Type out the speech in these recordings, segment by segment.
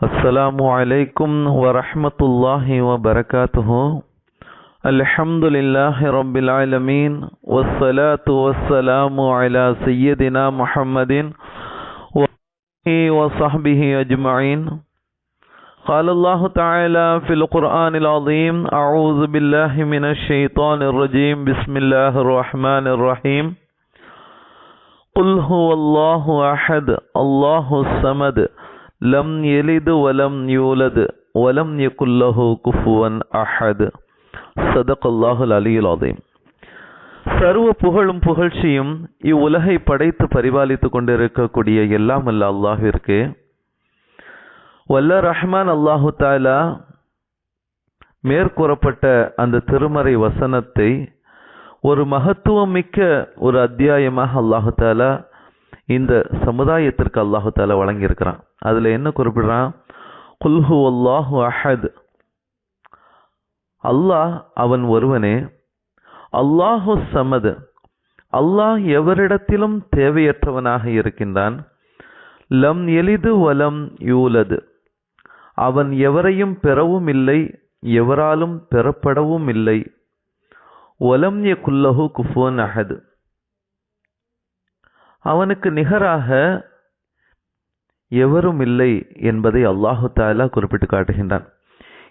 السلام عليكم ورحمة الله وبركاته. الحمد لله رب العالمين والصلاة والسلام على سيدنا محمد وصحبه أجمعين. قال الله تعالى في القرآن العظيم أعوذ بالله من الشيطان الرجيم. بسم الله الرحمن الرحيم. قل هو الله أحد الله الصمد லம் எலிது வலம் யூலது வலம் யகுல்லஹு குஃபுவன் அஹது சதகல்லாஹுல் அலியுல் அதீம் சர்வ புகழும் புகழ்ச்சியும் இவ்வுலகை படைத்து பரிபாலித்து கொண்டிருக்கக்கூடிய எல்லாம் அல்ல அல்லாஹிற்கு. வல்ல ரஹ்மான் அல்லாஹு தாலா மேற்கூறப்பட்ட அந்த திருமறை வசனத்தை ஒரு மகத்துவம் மிக்க ஒரு அத்தியாயமாக அல்லாஹு தாலா இந்த சமுதாயத்திற்கு அல்லாஹு தாலா வழங்கியிருக்கிறான். அதுல என்ன குறிப்பிடுறான் குல்ஹு அல்லாஹு அஹத். அல்லாஹ் அவன் ஒருவனே. அல்லாஹு சமது. அல்லாஹ் எவரிடத்திலும் தேவையற்றவனாக இருக்கின்றான். லம் எளிது வலம் யூலது. அவன் எவரையும் பெறவும் இல்லை எவராலும் பெறப்படவும் இல்லை. ஒலம் குல்லஹு குஃபோன் அஹது. அவனுக்கு நிகராக எவரும் இல்லை என்பதை அல்லாஹு தாலா குறிப்பிட்டு காட்டுகின்றான்.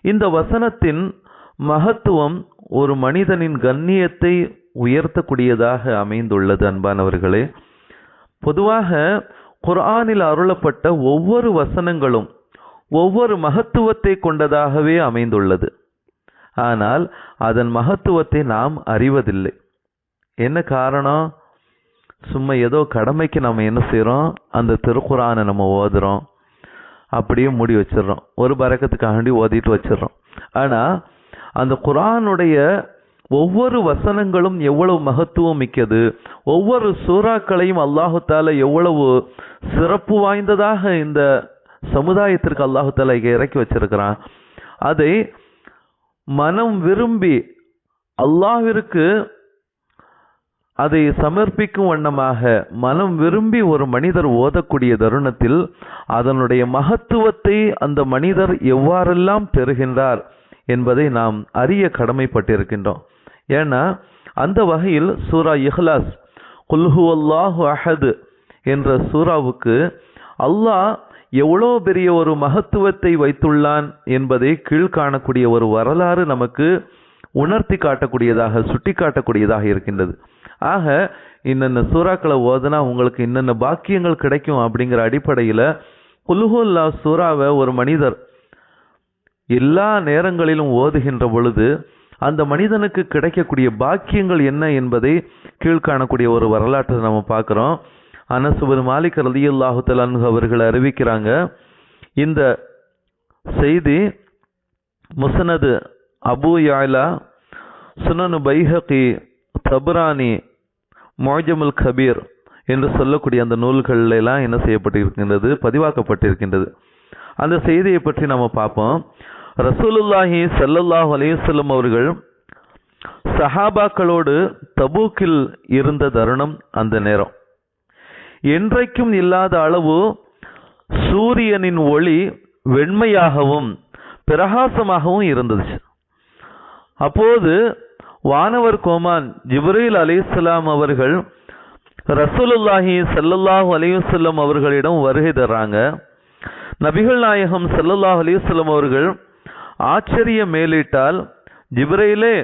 இந்த வசனத்தின் மகத்துவம் ஒரு மனிதனின் கண்ணியத்தை உயர்த்தக்கூடியதாக அமைந்துள்ளது அன்பானவர்களே. பொதுவாக குர்ஆனில் அருளப்பட்ட ஒவ்வொரு வசனங்களும் ஒவ்வொரு மகத்துவத்தை கொண்டதாகவே அமைந்துள்ளது. ஆனால் அதன் மகத்துவத்தை நாம் அறிவதில்லை. என்ன காரணம்? சும்மா ஏதோ கடமைக்கு நம்ம என்ன செய்கிறோம் அந்த திருக்குறானை நம்ம ஓதுகிறோம் அப்படியே மூடி வச்சிடுறோம். ஒரு பறக்கத்துக்காண்டி ஓதிட்டு வச்சிடுறோம். ஆனால் அந்த குரானுடைய ஒவ்வொரு வசனங்களும் எவ்வளவு மகத்துவம் மிக்கது? ஒவ்வொரு சூறாக்களையும் அல்லாஹுத்தால எவ்வளவு சிறப்பு வாய்ந்ததாக இந்த சமுதாயத்திற்கு அல்லாஹுத்தால இறக்கி வச்சிருக்கிறான். அதை மனம் விரும்பி அல்லாஹிற்கு அதை சமர்ப்பிக்கும் வண்ணமாக மனம் விரும்பி ஒரு மனிதர் ஓதக்கூடிய தருணத்தில் அதனுடைய மகத்துவத்தை அந்த மனிதர் எவ்வாறெல்லாம் பெறுகின்றார் என்பதை நாம் அறிய கடமைப்பட்டிருக்கின்றோம். ஏன்னா அந்த வகையில் சூரா இஹ்லாஸ் குல்ஹு அல்லாஹு அஹது என்ற சூறாவுக்கு அல்லாஹ் எவ்வளோ பெரிய ஒரு மகத்துவத்தை வைத்துள்ளான் என்பதை கீழ்காணக்கூடிய ஒரு வரலாறு நமக்கு உணர்த்தி காட்டக்கூடியதாக சுட்டி காட்டக்கூடியதாக இருக்கின்றது. ஆக இன்னென்ன சூறாக்களை ஓதுனா உங்களுக்கு இன்னென்ன பாக்கியங்கள் கிடைக்கும் அப்படிங்கிற அடிப்படையில் குல்ஹுல்லா சூறாவை ஒரு மனிதர் எல்லா நேரங்களிலும் ஓதுகின்ற பொழுது அந்த மனிதனுக்கு கிடைக்கக்கூடிய பாக்கியங்கள் என்ன என்பதை கீழ்காணக்கூடிய ஒரு வரலாற்றை நம்ம பார்க்குறோம். அனசுபர் மாலிக் ரதி அல்லாஹு அவர்கள் அறிவிக்கிறாங்க இந்த செய்தி முசனது அபு யாலா சுனனு பைஹகி தபுரானி மொஜமுல் கபீர் என்று சொல்லக்கூடிய அந்த நூல்களெல்லாம் என்ன செய்யப்பட்டிருக்கின்றது பதிவாக்கப்பட்டிருக்கின்றது. அந்த செய்தியை பற்றி நம்ம பார்ப்போம். ரசூலுல்லாஹி சல்லல்லாஹ் அலையுசல்லம் அவர்கள் சஹாபாக்களோடு தபூக்கில் இருந்த தருணம் அந்த நேரம். என்றைக்கும் இல்லாத அளவு சூரியனின் ஒளி வெண்மையாகவும் பிரகாசமாகவும் இருந்தது அப்போது வானவர் கோமான் ஜிப்ரீல் அலிஸ்லாம் அவர்கள் ரசூலுல்லாஹி சல்லல்லாஹு அலிவசல்லம் அவர்களிடம் வருகை தர்றாங்க. நபிகள் நாயகம் சல்லல்லாஹ் அலிவசல்லம் அவர்கள் ஆச்சரிய மேலிட்டால் ஜிப்ரையிலே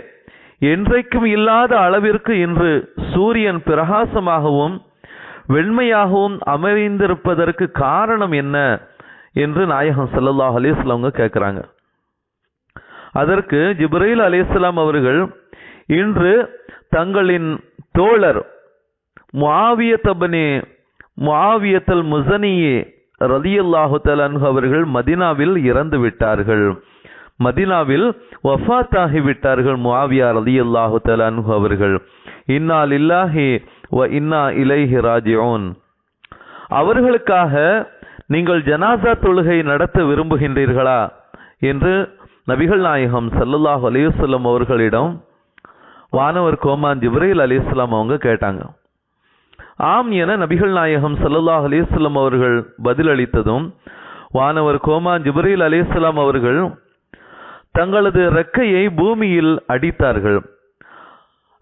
என்றைக்கும் இல்லாத அளவிற்கு இன்று சூரியன் பிரகாசமாகவும் வெண்மையாகவும் அமைந்திருப்பதற்கு காரணம் என்ன? என்று நாயகம் சல்லல்லாஹ் அலிஸ்லாங்க கேட்குறாங்க அதற்கு ஜிப்ரீல் அலிஸ்லாம் அவர்கள் இன்று தங்களின் தோழர் மாவியத்தபனி மாவியத்தல் முசனியே ரலியல்லாஹு தலன்ஹு அவர்கள் மதினாவில் இறந்து விட்டார்கள். மதினாவில் வஃபாத்தாகி விட்டார்கள் முவாவியா ரலியல்லாஹு தலன்ஹு அவர்கள். இன்னா லில்லாஹி வ இன்னா இலைஹி ராஜியோன் அவர்களுக்காக நீங்கள் ஜனாசா தொழுகை நடத்த விரும்புகின்றீர்களா? என்று நபிகள் நாயகம் சல்லல்லாஹு அலையுசல்லம் அவர்களிடம் வானவர் கோமான் ஜிப்ரீல் அலிஸ்லாம் அவங்க கேட்டாங்க. ஆம் என நபிகள் நாயகம் சல்லுல்லாஹ் அலைஹி அவர்கள் பதிலளித்ததும் வானவர் கோமான் ஜிப்ரேல் அலிஸ்லாம் அவர்கள் தங்களது ரெக்கையை பூமியில் அடித்தார்கள்.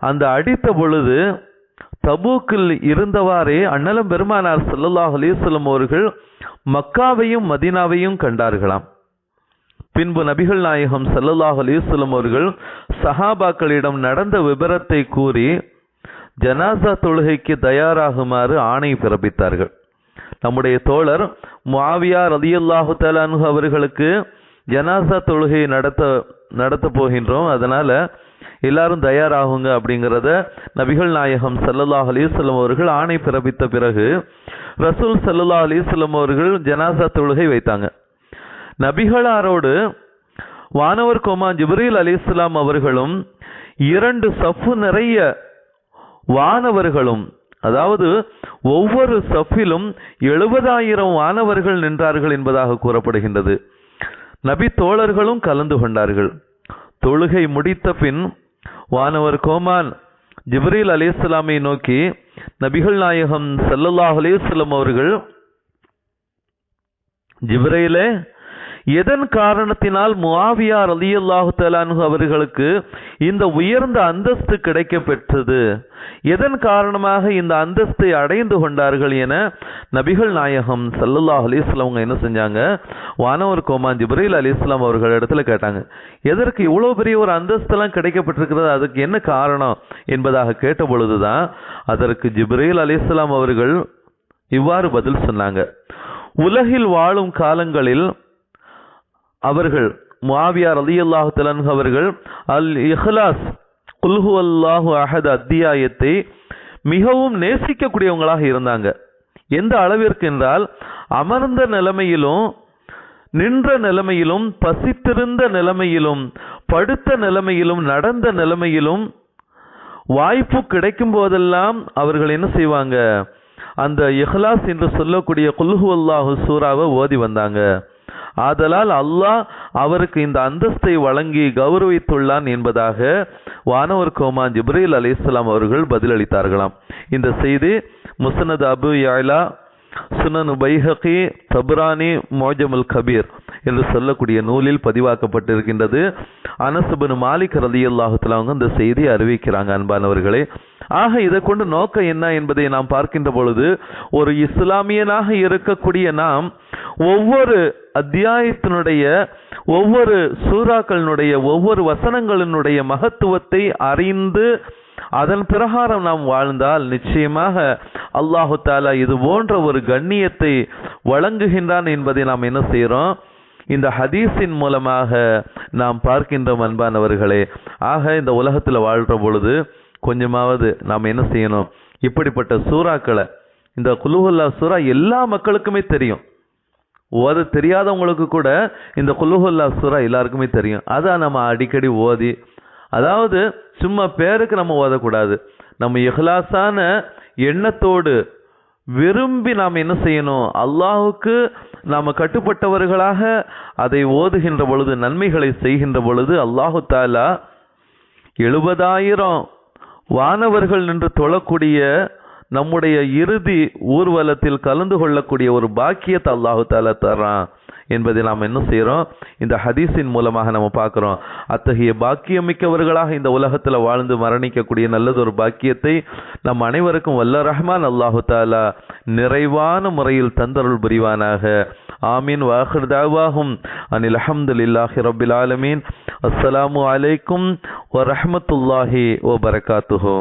அந்த அடித்த பொழுது தபூக்கில் இருந்தவாறே அண்ணலம் பெருமானார் சல்லுல்லாஹ் அலைஹி அவர்கள் மக்காவையும் மதீனாவையும் கண்டார்களாம். பின்பு நபிகள் நாயகம் சல்லல்லாஹ் அலிஸ்லம் அவர்கள் சஹாபாக்களிடம் நடந்த விபரத்தை கூறி ஜனாசா தொழுகைக்கு தயாராகுமாறு ஆணை பிறப்பித்தார்கள். நம்முடைய தோழர் மாவியார் ரலியல்லாஹு தலானு அவர்களுக்கு ஜனாசா தொழுகையை நடத்த நடத்த போகின்றோம். அதனால எல்லாரும் தயாராகுங்க அப்படிங்கிறத நபிகள் நாயகம் சல்லல்லாஹ் அலிஸ்லம் அவர்கள் ஆணை பிறப்பித்த பிறகு ரசூல் ஸல்லல்லாஹு அலிஸ்லம் அவர்கள் ஜனாசா தொழுகை வைத்தாங்க. நபிகளாரோடு வானவர் கோமா ஜிப்ரீல் அலிஸ்லாம் அவர்களும் இரண்டு சஃபு நிறைய வானவர்களும் அதாவது ஒவ்வொரு சஃபிலும் எழுபதாயிரம் வானவர்கள் நின்றார்கள் என்பதாக கூறப்படுகின்றது. நபி தோழர்களும் கலந்து கொண்டார்கள். தொழுகை முடித்த பின் வானவர் கோமான் ஜிப்ரீல் அலிஸ்லாமை நோக்கி நபிகள் நாயகம் சல்லல்லாஹ் அலைஹி அவர்கள் ஜிப்ரீலே எதன் காரணத்தினால் முவாவியார் அலி அல்லாஹு தஆலானு அவர்களுக்கு இந்த உயர்ந்த அந்தஸ்து கிடைக்க பெற்றது எதன் காரணமாக இந்த அந்தஸ்தை அடைந்து கொண்டார்கள் என நபிகள் நாயகம் சல்லுல்லாஹ் அலிஸ்லாம் அவங்க என்ன செஞ்சாங்க? வானவர் கோமான் ஜிப்ரீல் அலிஸ்லாம் அவர்கள் இடத்துல கேட்டாங்க எதற்கு இவ்வளோ பெரிய ஒரு அந்தஸ்தெல்லாம் கிடைக்கப்பட்டிருக்கிறது? அதுக்கு என்ன காரணம்? என்பதாக கேட்ட பொழுதுதான் அதற்கு ஜிப்ரீல் அலிஸ்லாம் அவர்கள் இவ்வாறு பதில் சொன்னாங்க உலகில் வாழும் காலங்களில் அவர்கள் மாவியார் அலி அல்லாஹு தலன் அவர்கள் அல் இஹ்லாஸ் குல்ஹு அல்லாஹு அஹத் அத்தியாயத்தை மிகவும் நேசிக்கக்கூடியவங்களாக இருந்தாங்க. எந்த அளவிற்கு என்றால் அமர்ந்த நிலைமையிலும் நின்ற நிலைமையிலும் பசித்திருந்த நிலைமையிலும் படுத்த நிலைமையிலும் நடந்த நிலைமையிலும் வாய்ப்பு கிடைக்கும் போதெல்லாம் அவர்கள் என்ன செய்வாங்க? அந்த இஹ்லாஸ் என்று சொல்லக்கூடிய குல்ஹு அல்லாஹு சூறாவை ஓதி வந்தாங்க. ஆதலால் அல்லாஹ் அவருக்கு இந்த அந்தஸ்தை வழங்கி கௌரவித்துள்ளான் என்பதாக வானவர் கோமா ஜிப்ரீல் அலிஸ்லாம் அவர்கள் பதிலளித்தார்களாம். இந்த செய்தி முசனத் அபு யாலா சுனனு பைஹகி சப்ரானி மோஜமுல் கபீர் என்று சொல்லக்கூடிய நூலில் பதிவாக்கப்பட்டிருக்கின்றது. அனசுபனு மாலிக் ரலி அவங்க இந்த செய்தி அறிவிக்கிறாங்க அன்பானவர்களே. ஆக இதை கொண்டு நோக்கம் என்ன என்பதை நாம் பார்க்கின்ற பொழுது ஒரு இஸ்லாமியனாக இருக்கக்கூடிய நாம் ஒவ்வொரு அத்தியாயத்தினுடைய ஒவ்வொரு சூறாக்களினுடைய ஒவ்வொரு வசனங்களினுடைய மகத்துவத்தை அறிந்து அதன் பிரகாரம் நாம் வாழ்ந்தால் நிச்சயமாக அல்லாஹு தாலா இது போன்ற ஒரு கண்ணியத்தை வழங்குகின்றான் என்பதை நாம் என்ன செய்கிறோம்? இந்த ஹதீஸின் மூலமாக நாம் பார்க்கின்றோம் அன்பானவர்களே. ஆக இந்த உலகத்தில் வாழ்கிற பொழுது கொஞ்சமாவது நாம் என்ன செய்யணும்? இப்படிப்பட்ட சூறாக்களை இந்த குலுஹுல்லா சூறா எல்லா மக்களுக்குமே தெரியும். ஓத தெரியாதவங்களுக்கு கூட இந்த குலுஹுல்லா சுரா எல்லாருக்குமே தெரியும். அதான் நம்ம அடிக்கடி ஓதி அதாவது சும்மா பேருக்கு நம்ம ஓதக்கூடாது. நம்ம இஹ்லாஸான எண்ணத்தோடு விரும்பி நாம் என்ன செய்யணும்? அல்லாஹுக்கு நாம் கட்டுப்பட்டவர்களாக அதை ஓதுகின்ற பொழுது நன்மைகளை செய்கின்ற பொழுது அல்லாஹு தாலா எழுபதாயிரம் வானவர்கள் நின்று தொழக்கூடிய நம்முடைய இறுதி ஊர்வலத்தில் கலந்து கொள்ளக்கூடிய ஒரு பாக்கியத்தை அல்லாஹு தாலா தர்றான் என்பதை நாம் என்ன செய்கிறோம் இந்த ஹதீஸின் மூலமாக நம்ம பார்க்குறோம். அத்தகைய பாக்கியம் மிக்கவர்களாக இந்த உலகத்தில் வாழ்ந்து மரணிக்கக்கூடிய நல்லதொரு பாக்கியத்தை நம் அனைவருக்கும் வல்ல ரஹ்மான் அல்லாஹு தாலா நிறைவான முறையில் தந்தருள் புரிவானாக. ஆமீன். வாஹிர் தாவாகும் அனில் அஹமதுல்லாஹி ரபில் ஆலமீன். அஸ்ஸலாமு அலைக்கும் வரஹமத்துல்லாஹி பரகாத்துஹோ.